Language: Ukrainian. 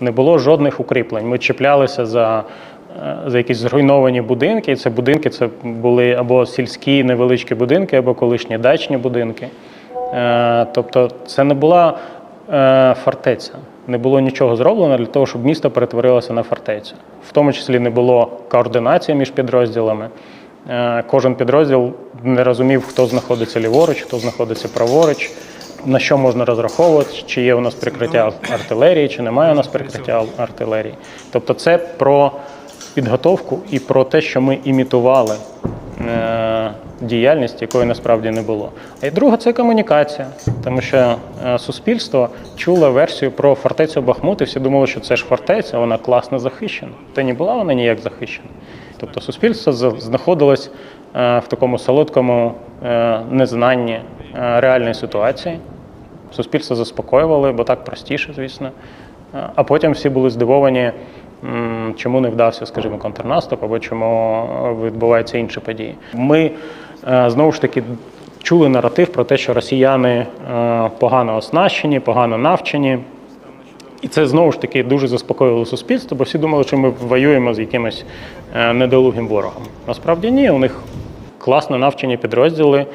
Не було жодних укріплень. Ми чіплялися за, е, за якісь зруйновані будинки. І це будинки це були або сільські невеличкі будинки, або колишні дачні будинки. Е, Тобто це не була е, фортеця. Не було нічого зроблено для того, щоб місто перетворилося на фортецю. В тому числі не було координації між підрозділами. Кожен підрозділ не розумів, хто знаходиться ліворуч, хто знаходиться праворуч, на що можна розраховувати, чи є у нас прикриття артилерії, чи немає у нас прикриття артилерії. Тобто, це про підготовку і про те, що ми імітували е, діяльність, якої насправді не було. А й друга це комунікація, тому що е, суспільство чуло версію про фортецю Бахмут, і всі думали, що це ж фортеця, вона класно захищена. Та не була вона ніяк захищена. Тобто суспільство знаходилось е, в такому солодкому е, незнанні реальної ситуації. Суспільство заспокоювали, бо так простіше, звісно. Е, А потім всі були здивовані, чому не вдався, скажімо, контрнаступ, або чому відбуваються інші події. Ми е, знову ж таки чули наратив про те, що росіяни е, погано оснащені, погано навчені. І це знову ж таки дуже заспокоїло суспільство, бо всі думали, що ми воюємо з якимось недолугим ворогом. Насправді ні, у них класно навчені підрозділи,